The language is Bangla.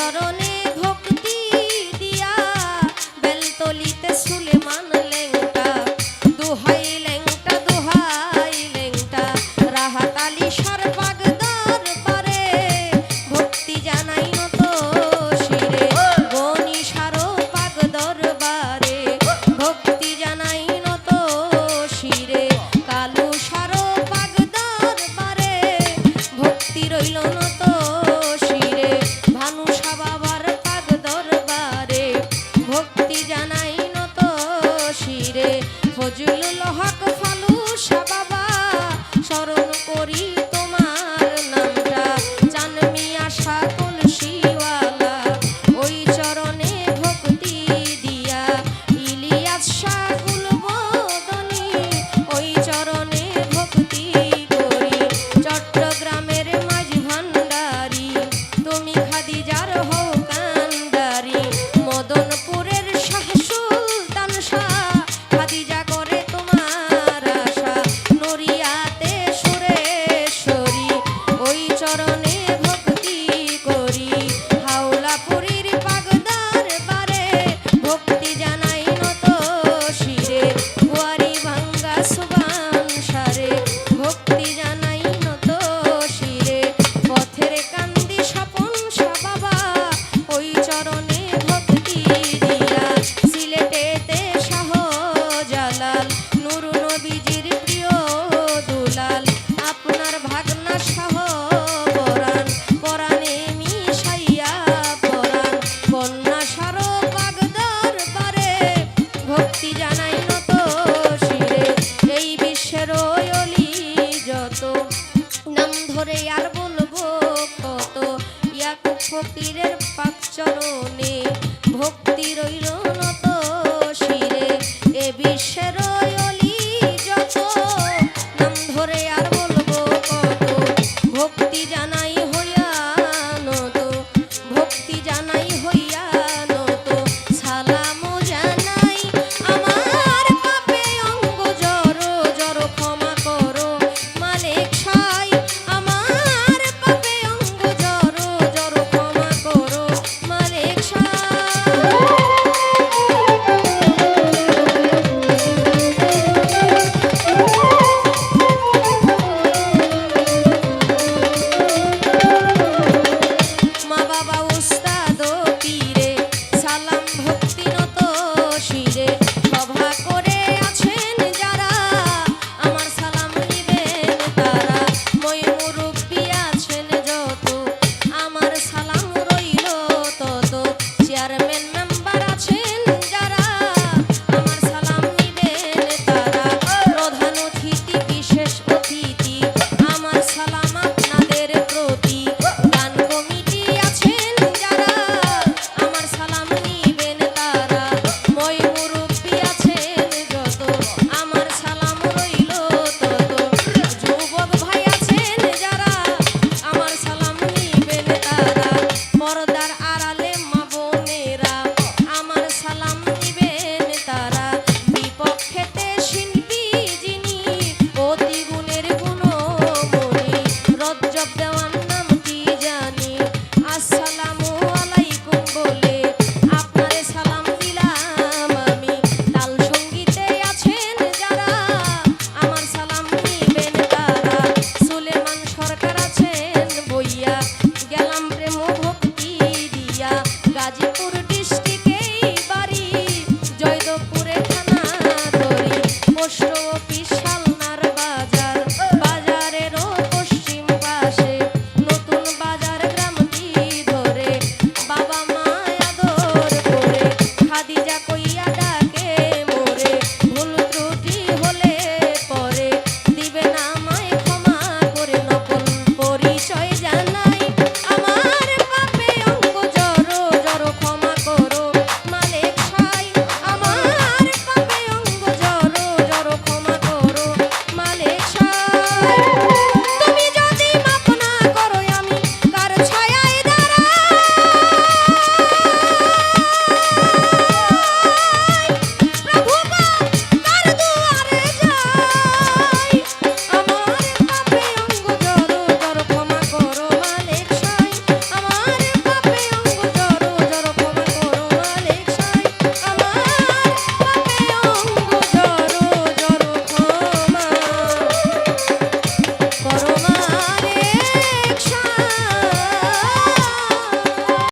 i don't দেশের অলি যত। নাম ধরে আর বলব কত। ইয়াক ফকিরের পাক চরণে ভক্তি রইল নত শিরে। এ বিশ্বের